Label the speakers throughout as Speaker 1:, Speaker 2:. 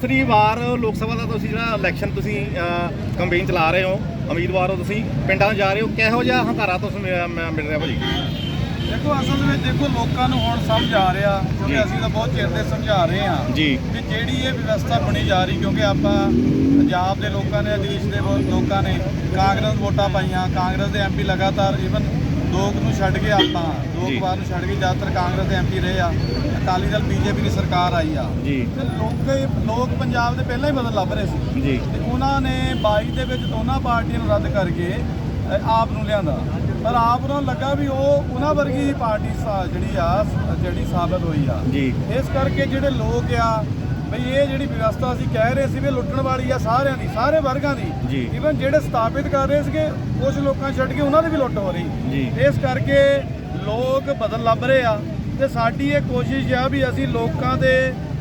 Speaker 1: ਦੂਸਰੀ ਵਾਰ ਲੋਕ ਸਭਾ ਦਾ ਤੁਸੀਂ ਜਿਹੜਾ ਇਲੈਕਸ਼ਨ ਤੁਸੀਂ ਕੰਪੇਨ ਚਲਾ ਰਹੇ ਹੋ ਉਮੀਦਵਾਰ ਹੋ ਤੁਸੀਂ ਪਿੰਡਾਂ ਜਾ ਰਹੇ ਹੋ ਕਿਹੋ ਜਿਹਾ ਹੰਕਾਰਾ ਮਿ- ਮਿਲ ਰਿਹਾ ਭਾਜੀ
Speaker 2: ਦੇਖੋ ਅਸਲ ਵਿੱਚ ਦੇਖੋ ਲੋਕਾਂ ਨੂੰ ਹੁਣ ਸਮਝ ਆ ਰਿਹਾ। ਕਿਉਂਕਿ ਅਸੀਂ ਤਾਂ ਬਹੁਤ ਚਿਰ ਦੇ ਸਮਝਾ ਰਹੇ ਹਾਂ
Speaker 1: ਜੀ
Speaker 2: ਵੀ ਜਿਹੜੀ ਇਹ ਵਿਵਸਥਾ ਬਣੀ ਜਾ ਰਹੀ ਕਿਉਂਕਿ ਆਪਾਂ ਪੰਜਾਬ ਦੇ ਲੋਕਾਂ ਨੇ ਦੇਸ਼ ਦੇ ਲੋਕਾਂ ਨੇ ਕਾਂਗਰਸ ਵੋਟਾਂ ਪਾਈਆਂ ਕਾਂਗਰਸ ਦੇ ਐਮਪੀ ਲਗਾਤਾਰ ਈਵਨ ਦੋ ਕੁ ਨੂੰ ਛੱਡ ਕੇ ਆਪਾਂ ਦੋ
Speaker 1: ਜੀ।
Speaker 2: ਕੁ ਵਾਰ ਨੂੰ ਛੱਡ ਕੇ ਜ਼ਿਆਦਾਤਰ ਕਾਂਗਰਸ ਦੇ ਐਮਪੀ ਰਹੇ ਆ ਅਕਾਲੀ ਦਲ ਬੀਜੇਪੀ ਦੀ ਸਰਕਾਰ ਆਈ ਆ।
Speaker 1: ਜੀ।
Speaker 2: ਤੇ ਲੋਕ ਲੋਕ ਪੰਜਾਬ ਦੇ ਪਹਿਲਾਂ ਹੀ ਬਦਲ ਲੱਭ ਰਹੇ ਸੀ।
Speaker 1: ਜੀ।
Speaker 2: ਤੇ ਉਹਨਾਂ ਨੇ 22 ਦੇ ਵਿੱਚ ਦੋਨਾਂ ਪਾਰਟੀਆਂ ਨੂੰ ਰੱਦ ਕਰਕੇ ਆਪ ਨੂੰ ਲਿਆਂਦਾ। ਪਰ ਆਪ ਨੂੰ ਲੱਗਾ ਵੀ ਉਹ ਉਹਨਾਂ ਵਰਗੀ ਪਾਰਟੀ ਜਿਹੜੀ ਆ ਜਿਹੜੀ ਸਾਬਤ ਹੋਈ ਆ।
Speaker 1: ਜੀ।
Speaker 2: ਇਸ ਕਰਕੇ ਜਿਹੜੇ ਲੋਕ ਆ ਬਈ ਇਹ ਜਿਹੜੀ ਵਿਵਸਥਾ ਅਸੀਂ ਕਹਿ ਰਹੇ ਸੀ ਵੀ ਲੁੱਟਣ ਵਾਲੀ ਆ ਸਾਰਿਆਂ ਦੀ ਸਾਰੇ ਵਰਗਾਂ ਦੀ
Speaker 1: ਜੀ।
Speaker 2: ਈਵਨ ਜਿਹੜੇ ਸਥਾਪਿਤ ਕਰ ਰਹੇ ਸੀਗੇ ਕੁਝ ਲੋਕਾਂ ਛੱਡ ਕੇ ਉਹਨਾਂ ਦੀ ਵੀ ਲੁੱਟ ਹੋ ਰਹੀ। ਇਸ ਕਰਕੇ ਲੋਕ ਬਦਲ ਲੱਭ ਰਹੇ ਆ ਤੇ ਸਾਡੀ ਇਹ ਕੋਸ਼ਿਸ਼ ਆ ਵੀ ਅਸੀਂ ਲੋਕਾਂ ਦੇ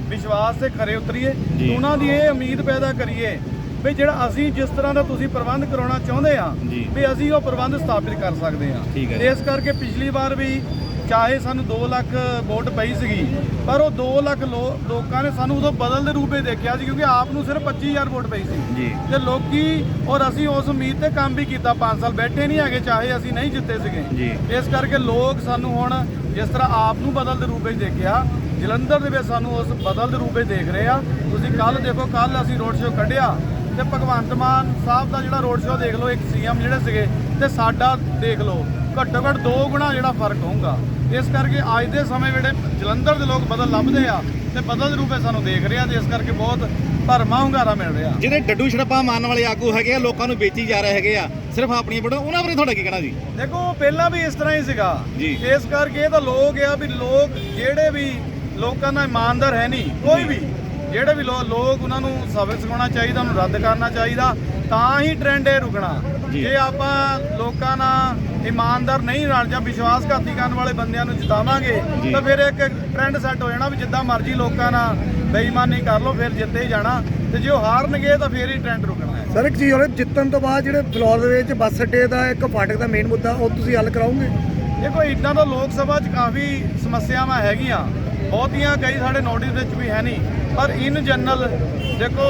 Speaker 2: ਵਿਸ਼ਵਾਸ ਤੇ ਖਰੇ ਉਤਰੀਏ। ਉਹਨਾਂ ਦੀ ਇਹ ਉਮੀਦ ਪੈਦਾ ਕਰੀਏ ਵੀ ਜਿਹੜਾ ਅਸੀਂ ਜਿਸ ਤਰ੍ਹਾਂ ਦਾ ਤੁਸੀਂ ਪ੍ਰਬੰਧ ਕਰਾਉਣਾ ਚਾਹੁੰਦੇ ਆ। ਵੀ ਅਸੀਂ ਉਹ ਪ੍ਰਬੰਧ ਸਥਾਪਿਤ ਕਰ ਸਕਦੇ ਆ। ਇਸ ਕਰਕੇ ਪਿਛਲੀ ਵਾਰ ਵੀ ਚਾਹੇ ਸਾਨੂੰ 2 ਲੱਖ ਵੋਟ ਪਈ ਸੀਗੀ ਪਰ ਉਹ 2 ਲੱਖ ਲੋਕਾਂ ਨੇ ਸਾਨੂੰ ਉਦੋਂ ਬਦਲ ਦੇ ਰੂਪ ਦੇਖਿਆ ਸੀ ਕਿਉਂਕਿ ਆਪ ਨੂੰ ਸਿਰਫ 25000 ਵੋਟ ਪਈ ਸੀ। ਤੇ ਲੋਕੀ ਔਰ ਅਸੀਂ ਉਸ ਉਮੀਦ ਤੇ ਕੰਮ ਵੀ ਕੀਤਾ 5 ਸਾਲ ਬੈਠੇ ਨਹੀਂ ਹੈਗੇ ਚਾਹੇ ਅਸੀਂ ਨਹੀਂ ਜਿੱਤੇ ਸੀਗੇ। ਇਸ ਕਰਕੇ ਲੋਕ ਸਾਨੂੰ ਹੁਣ ਜਿਸ ਤਰ੍ਹਾਂ ਆਪ ਨੂੰ ਬਦਲ ਦੇ ਰੂਪ ਦੇਖਿਆ ਜਲੰਧਰ ਦੇ ਵਿੱਚ ਸਾਨੂੰ ਉਸ ਬਦਲ ਦੇ ਰੂਪ ਦੇਖ ਰਹੇ ਆ। ਤੁਸੀਂ ਕੱਲ ਦੇਖੋ ਕੱਲ ਅਸੀਂ ਰੋਡ ਸ਼ੋਅ ਕੱਢਿਆ ਤੇ ਭਗਵੰਤ ਮਾਨ ਸਾਹਿਬ ਦਾ ਜਿਹੜਾ ਰੋਡ ਸ਼ੋਅ ਦੇਖ ਲਓ ਇੱਕ ਸੀਐਮ ਜਿਹੜੇ ਸੀਗੇ ਤੇ ਸਾਡਾ ਦੇਖ ਲਓ ਘੱਟੋ ਘੱਟ ਦੋ ਗੁਣਾ ਜਿਹੜਾ ਫ਼ਰਕ ਹੋਊਗਾ। ਇਸ ਕਰਕੇ ਅੱਜ ਦੇ ਸਮੇਂ ਜਿਹੜੇ ਜਲੰਧਰ ਦੇ ਲੋਕ ਬਦਲ ਲੱਭਦੇ ਆ ਤੇ ਬਦਲ ਰੂਪ ਸਾਨੂੰ ਦੇਖ ਰਹੇ ਆ ਤੇ ਇਸ ਕਰਕੇ ਬਹੁਤ ਭਰਮਾ ਹੁੰਗਾਰਾ ਮਿਲ ਰਿਹਾ।
Speaker 1: ਜਿਹੜੇ ਡੱਡੂ ਛੜਪਾ ਮਾਰਨ ਵਾਲੇ ਆਗੂ ਹੈਗੇ ਆ ਲੋਕਾਂ ਨੂੰ ਵੇਚੀ ਜਾ ਰਹੇ ਹੈਗੇ ਆ ਸਿਰਫ ਆਪਣੀਆਂ ਵੋਟਾਂ ਉਹਨਾਂ ਬਾਰੇ ਤੁਹਾਡਾ ਕੀ ਕਹਿਣਾ ਜੀ?
Speaker 2: ਦੇਖੋ ਪਹਿਲਾਂ ਵੀ ਇਸ ਤਰ੍ਹਾਂ ਹੀ ਸੀਗਾ। ਇਸ ਕਰਕੇ ਇਹ ਤਾਂ ਲੋਕ ਆ ਵੀ ਲੋਕ ਜਿਹੜੇ ਵੀ ਲੋਕਾਂ ਦਾ ਇਮਾਨਦਾਰ ਹੈ ਨਹੀਂ ਕੋਈ ਵੀ। ਜਿਹੜੇ ਵੀ ਲੋਕ ਉਹਨਾਂ ਨੂੰ ਸਬਕ ਸਿਖਾਉਣਾ ਚਾਹੀਦਾ ਉਹਨੂੰ ਰੱਦ ਕਰਨਾ ਚਾਹੀਦਾ ਤਾਂ ਹੀ ਟ੍ਰੈਂਡ ਇਹ ਰੁਕਣਾ।
Speaker 1: ਜੇ
Speaker 2: ਆਪਾਂ ਲੋਕਾਂ ਨਾਲ ਇਮਾਨਦਾਰ ਨਹੀਂ ਰਲ ਜਾਂ ਵਿਸ਼ਵਾਸਘਾਤੀ ਕਰਨ ਵਾਲੇ ਬੰਦਿਆਂ ਨੂੰ ਜਿਤਾਵਾਂਗੇ। ਤਾਂ ਫਿਰ ਇੱਕ ਟ੍ਰੈਂਡ ਸੈੱਟ ਹੋ ਜਾਣਾ ਵੀ ਜਿੱਦਾਂ ਮਰਜ਼ੀ ਲੋਕਾਂ ਨਾਲ ਬੇਈਮਾਨੀ ਕਰ ਲਓ ਫਿਰ ਜਿੱਤੇ ਹੀ ਜਾਣਾ। ਤੇ ਜੇ ਉਹ ਹਾਰਨਗੇ ਤਾਂ ਫਿਰ ਹੀ ਟ੍ਰੈਂਡ ਰੁਕਣਾ ਹੈ।
Speaker 3: ਸਰ ਇੱਕ ਚੀਜ਼ ਹੋਰ ਜਿੱਤਣ ਤੋਂ ਬਾਅਦ ਜਿਹੜੇ ਫਲੋਰ ਦੇ ਵਿੱਚ ਬੱਸ ਅੱਡੇ ਦਾ ਇੱਕ ਫਾਟਕ ਦਾ ਮੇਨ ਮੁੱਦਾ ਉਹ ਤੁਸੀਂ ਹੱਲ ਕਰਾਓਗੇ?
Speaker 2: ਦੇਖੋ ਇਦਾਂ ਤਾਂ ਲੋਕ ਸਭਾ 'ਚ ਕਾਫੀ ਸਮੱਸਿਆਵਾਂ ਹੈਗੀਆਂ। ਬਹੁਤੀਆਂ ਕਈ ਸਾਡੇ ਨੋਟਿਸ ਵਿੱਚ ਵੀ ਹੈ ਨਹੀਂ। ਪਰ ਇਨ ਜਨਰਲ ਦੇਖੋ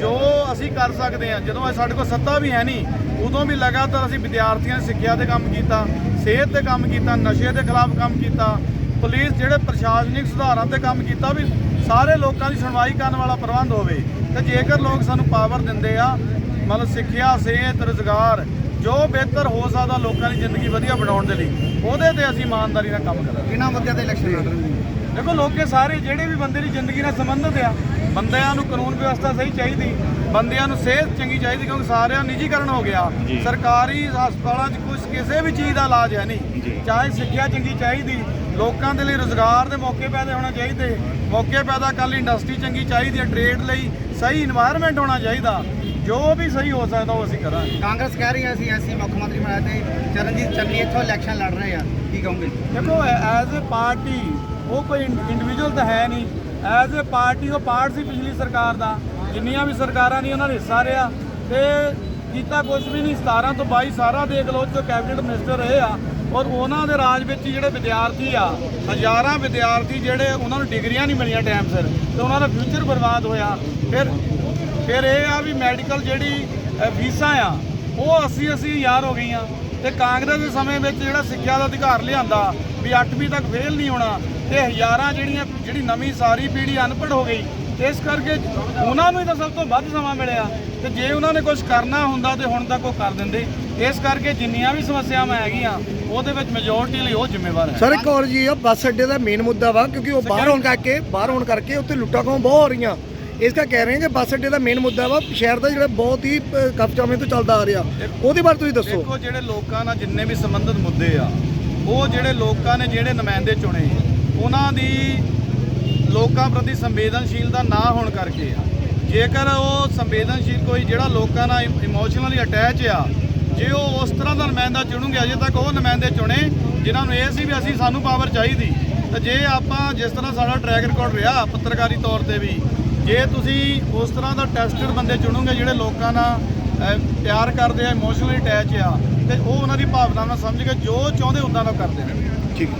Speaker 2: ਜੋ ਅਸੀਂ ਕਰ ਸਕਦੇ ਹਾਂ ਜਦੋਂ ਸਾਡੇ ਕੋਲ ਸੱਤਾ ਵੀ ਹੈ ਨਹੀਂ ਉਦੋਂ ਵੀ ਲਗਾਤਾਰ ਅਸੀਂ ਵਿਦਿਆਰਥੀਆਂ ਦੀ ਸਿੱਖਿਆ ਤੇ ਕੰਮ ਕੀਤਾ ਸਿਹਤ ਤੇ ਕੰਮ ਕੀਤਾ ਨਸ਼ੇ ਦੇ ਖਿਲਾਫ ਕੰਮ ਕੀਤਾ ਪੁਲਿਸ ਜਿਹੜੇ ਪ੍ਰਸ਼ਾਸਨਿਕ ਸੁਧਾਰਾਂ ਤੇ ਕੰਮ ਕੀਤਾ ਵੀ ਸਾਰੇ ਲੋਕਾਂ ਦੀ ਸੁਣਵਾਈ ਕਰਨ ਵਾਲਾ ਪ੍ਰਬੰਧ ਹੋਵੇ ਤੇ ਜੇਕਰ ਲੋਕ ਸਾਨੂੰ ਪਾਵਰ ਦਿੰਦੇ ਆ ਮਤਲਬ ਸਿੱਖਿਆ ਸਿਹਤ ਰੁਜ਼ਗਾਰ ਜੋ ਬਿਹਤਰ ਹੋ ਸਕਦਾ ਲੋਕਾਂ ਦੀ ਜ਼ਿੰਦਗੀ ਵਧੀਆ ਬਣਾਉਣ ਦੇ ਲਈ ਉਹਦੇ ਤੇ ਅਸੀਂ ਇਮਾਨਦਾਰੀ ਨਾਲ ਕੰਮ ਕਰਾਂਗੇ।
Speaker 3: ਕਿਹਨਾਂ ਮੁੱਦਿਆਂ ਤੇ ਇਲੈਕਸ਼ਨ ਲੜ ਰਹੇ
Speaker 2: ਦੇਖੋ ਲੋਕੇ ਸਾਰੇ ਜਿਹੜੇ ਵੀ ਬੰਦੇ ਦੀ ਜ਼ਿੰਦਗੀ ਨਾਲ ਸੰਬੰਧਿਤ ਆ ਬੰਦਿਆਂ ਨੂੰ ਕਾਨੂੰਨ ਵਿਵਸਥਾ ਸਹੀ ਚਾਹੀਦੀ ਬੰਦਿਆਂ ਨੂੰ ਸਿਹਤ ਚੰਗੀ ਚਾਹੀਦੀ ਕਿਉਂਕਿ ਸਾਰਿਆਂ ਨਿੱਜੀਕਰਨ ਹੋ ਗਿਆ। ਸਰਕਾਰੀ ਹਸਪਤਾਲਾਂ 'ਚ ਕੁਝ ਕਿਸੇ ਵੀ ਚੀਜ਼ ਦਾ ਇਲਾਜ ਹੈ ਨਹੀਂ। ਚਾਹੇ ਸਿੱਖਿਆ ਚੰਗੀ ਚਾਹੀਦੀ ਲੋਕਾਂ ਦੇ ਲਈ ਰੋਜ਼ਗਾਰ ਦੇ ਮੌਕੇ ਪੈਦਾ ਹੋਣਾ ਚਾਹੀਦੇ ਮੌਕੇ ਪੈਦਾ ਕਰਨ ਲਈ ਇੰਡਸਟਰੀ ਚੰਗੀ ਚਾਹੀਦੀ ਹੈ ਟ੍ਰੇਡ ਲਈ ਸਹੀ ਇਨਵਾਇਰਨਮੈਂਟ ਹੋਣਾ ਚਾਹੀਦਾ। ਜੋ ਵੀ ਸਹੀ ਹੋ ਸਕਦਾ ਉਹ ਅਸੀਂ ਕਰਾਂਗੇ।
Speaker 3: ਕਾਂਗਰਸ ਕਹਿ ਰਹੀ ਹੈ ਅਸੀਂ ਐਸੀ ਮੁੱਖ ਮੰਤਰੀ ਬਣਾਇਆ ਤੇ ਚਰਨਜੀਤ ਚੰਨੀ ਇੱਥੋਂ ਇਲੈਕਸ਼ਨ ਲੜ ਰਹੇ ਆ। ਕੀ ਕਹੋਗੇ?
Speaker 2: ਦੇਖੋ ਐਜ਼ ਅ ਪਾਰਟੀ ਉਹ ਕੋਈ ਇੰਡੀਵਿਜੂਅਲ ਤਾਂ ਹੈ ਨਹੀਂ। ਐਜ਼ ਅ ਪਾਰਟੀ ਉਹ ਪਾਰਟ ਸੀ ਪਿਛਲੀ ਸਰਕਾਰ ਦਾ ਜਿੰਨੀਆਂ ਵੀ ਸਰਕਾਰਾਂ ਨੇ ਉਹਨਾਂ ਨੇ ਹਿੱਸਾ ਰਿਹਾ ਤੇ ਕੀਤਾ ਕੁਝ ਵੀ ਨਹੀਂ। 17 ਤੋਂ 22 ਸਾਰਾ ਦੇਖ ਲਓ ਜੋ ਕੈਬਨਿਟ ਮਿਨਿਸਟਰ ਰਹੇ ਆ ਔਰ ਉਹਨਾਂ ਦੇ ਰਾਜ ਵਿੱਚ ਜਿਹੜੇ ਵਿਦਿਆਰਥੀ ਆ ਹਜ਼ਾਰਾਂ ਵਿਦਿਆਰਥੀ ਜਿਹੜੇ ਉਹਨਾਂ ਨੂੰ ਡਿਗਰੀਆਂ ਨਹੀਂ ਮਿਲੀਆਂ ਟਾਈਮ ਸਿਰ ਤੇ ਉਹਨਾਂ ਦਾ ਫਿਊਚਰ ਬਰਬਾਦ ਹੋਇਆ। ਫਿਰ ਫਿਰ ਇਹ ਆ ਵੀ ਮੈਡੀਕਲ ਜਿਹੜੀ ਅ, ਫੀਸਾਂ ਆ ਉਹ 80 80 ਹਜ਼ਾਰ ਹੋ ਗਈਆਂ। ਤੇ ਕਾਂਗਰਸ ਦੇ ਸਮੇਂ ਵਿੱਚ ਜਿਹੜਾ ਸਿੱਖਿਆ ਦਾ ਅਧਿਕਾਰ ਲਿਆਂਦਾ ਵੀ 8ਵੀਂ ਤੱਕ ਫੇਲ ਨਹੀਂ ਹੋਣਾ ਤੇ ਹਜ਼ਾਰਾਂ ਜਿਹੜੀਆਂ ਜਿਹੜੀ ਨਵੀਂ ਸਾਰੀ ਪੀੜ੍ਹੀ ਅਨਪੜ੍ਹ ਹੋ ਗਈ ਇਸ ਕਰਕੇ ਉਹਨਾਂ ਨੂੰ ਹੀ ਤਾਂ ਸਭ ਤੋਂ ਵੱਧ ਸਮਾਂ ਮਿਲਿਆ। ਤੇ ਜੇ ਉਹਨਾਂ ਨੇ ਕੁਝ ਕਰਨਾ ਹੁੰਦਾ ਤੇ ਹੁਣ ਤੱਕ ਉਹ ਕਰ ਦਿੰਦੇ। ਇਸ ਕਰਕੇ ਜਿੰਨੀਆਂ ਵੀ ਸਮੱਸਿਆਵਾਂ ਹੈਗੀਆਂ ਉਹਦੇ ਵਿੱਚ ਮੈਜੋਰਟੀ ਲਈ ਉਹ ਜ਼ਿੰਮੇਵਾਰ ਹੈ।
Speaker 3: ਸਰ ਇੱਕ ਹੋਰ ਜੀ ਆ ਬੱਸ ਅੱਡੇ ਦਾ ਮੇਨ ਮੁੱਦਾ ਵਾ ਕਿਉਂਕਿ ਉਹ ਬਾਹਰ ਹੋਣ ਕਰਕੇ ਬਾਹਰ ਹੋਣ ਕਰਕੇ ਉੱਥੇ ਲੁੱਟਾਂ ਖੋਹਾਂ ਬਹੁਤ ਹੋ ਰਹੀਆਂ। ਇਸ ਕਰਕੇ ਕਹਿ ਰਹੇ ਹਾਂ ਕਿ ਬੱਸ ਅੱਡੇ ਦਾ ਮੇਨ ਮੁੱਦਾ ਵਾ ਸ਼ਹਿਰ ਦਾ ਜਿਹੜਾ ਬਹੁਤ ਹੀ ਕਫਚਾਵੇਂ ਤੋਂ ਚੱਲਦਾ ਆ ਰਿਹਾ। ਉਹਦੇ ਬਾਰੇ ਤੁਸੀਂ ਦੱਸੋ।
Speaker 2: ਦੇਖੋ ਜਿਹੜੇ ਲੋਕਾਂ ਨਾਲ ਜਿੰਨੇ ਵੀ ਸੰਬੰਧਿਤ ਮੁੱਦੇ ਆ ਉਹ ਜਿਹੜੇ ਲੋਕਾਂ ਨੇ ਜਿਹੜੇ ਨੁਮਾਇੰਦੇ ਚੁਣੇ ਉਹਨਾਂ ਦੀ ਲੋਕਾਂ ਪ੍ਰਤੀ ਸੰਵੇਦਨਸ਼ੀਲਤਾ ਨਾ ਹੋਣ ਕਰਕੇ ਆ। ਜੇਕਰ ਉਹ ਸੰਵੇਦਨਸ਼ੀਲ ਕੋਈ ਜਿਹੜਾ ਲੋਕਾਂ ਨਾਲ ਇਮੋਸ਼ਨਲੀ ਅਟੈਚ ਆ, ਜੇ ਉਹ ਉਸ ਤਰ੍ਹਾਂ ਦਾ ਨੁਮਾਇੰਦਾ ਚੁਣੂਗੇ ਅਜੇ ਤੱਕ ਉਹ ਨੁਮਾਇੰਦੇ ਚੁਣੇ, ਜਿਨ੍ਹਾਂ ਨੂੰ ਇਹ ਸੀ ਵੀ ਅਸੀਂ ਸਾਨੂੰ ਪਾਵਰ ਚਾਹੀਦੀ। ਤੇ ਜੇ ਆਪਾਂ ਜਿਸ ਤਰ੍ਹਾਂ ਸਾਡਾ ਟਰੈਕ ਰਿਕਾਰਡ ਰਿਹਾ, ਪੱਤਰਕਾਰੀ ਤੌਰ ਤੇ ਵੀ, ਜੇ ਤੁਸੀਂ ਉਸ ਤਰ੍ਹਾਂ ਦਾ ਟੈਸਟਡ ਬੰਦੇ ਚੁਣੋਗੇ ਜਿਹੜੇ ਲੋਕਾਂ ਨਾਲ ਪਿਆਰ ਕਰਦੇ ਆ ਇਮੋਸ਼ਨਲੀ ਅਟੈਚ ਆ, ਤੇ ਉਹ ਉਹਨਾਂ ਦੀ ਭਾਵਨਾ ਨਾਲ ਸਮਝ ਕੇ ਜੋ ਚਾਹੁੰਦੇ ਉਦਾਂ ਦਾ ਕਰਦੇ ਨੇ।
Speaker 1: ਠੀਕ